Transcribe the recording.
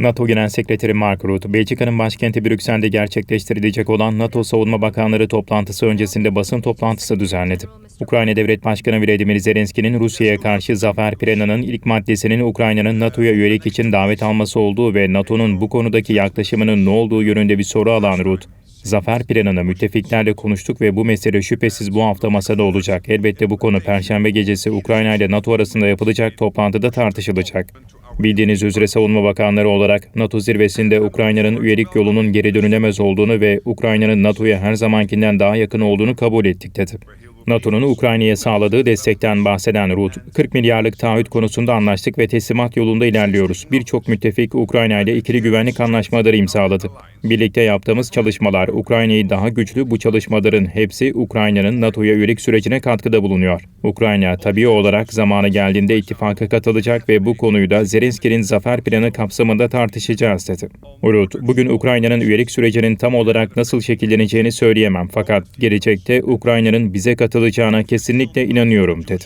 NATO Genel Sekreteri Mark Rutte, Belçika'nın başkenti Brüksel'de gerçekleştirilecek olan NATO Savunma Bakanları toplantısı öncesinde basın toplantısı düzenledi. Ukrayna Devlet Başkanı Volodymyr Zelenski'nin Rusya'ya karşı zafer planının ilk maddesinin Ukrayna'nın NATO'ya üyelik için davet alması olduğu ve NATO'nun bu konudaki yaklaşımının ne olduğu yönünde bir soru alan Rutte, Zafer planını müttefiklerle konuştuk ve bu mesele şüphesiz bu hafta masada olacak. Elbette bu konu Perşembe gecesi Ukrayna ile NATO arasında yapılacak toplantıda tartışılacak. Bildiğiniz üzere savunma bakanları olarak NATO zirvesinde Ukrayna'nın üyelik yolunun geri dönülemez olduğunu ve Ukrayna'nın NATO'ya her zamankinden daha yakın olduğunu kabul ettik dedi. NATO'nun Ukrayna'ya sağladığı destekten bahseden Rutte, 40 milyarlık taahhüt konusunda anlaştık ve teslimat yolunda ilerliyoruz. Birçok müttefik Ukrayna ile ikili güvenlik anlaşmaları imzaladı. Birlikte yaptığımız çalışmalar Ukrayna'yı daha güçlü bu çalışmaların hepsi Ukrayna'nın NATO'ya üyelik sürecine katkıda bulunuyor. Ukrayna tabii olarak zamanı geldiğinde ittifaka katılacak ve bu konuyu da Zelenski'nin zafer planı kapsamında tartışacağız dedi. Rutte, bugün Ukrayna'nın üyelik sürecinin tam olarak nasıl şekilleneceğini söyleyemem fakat gelecekte Ukrayna'nın bize katılacağına kesinlikle inanıyorum dedi.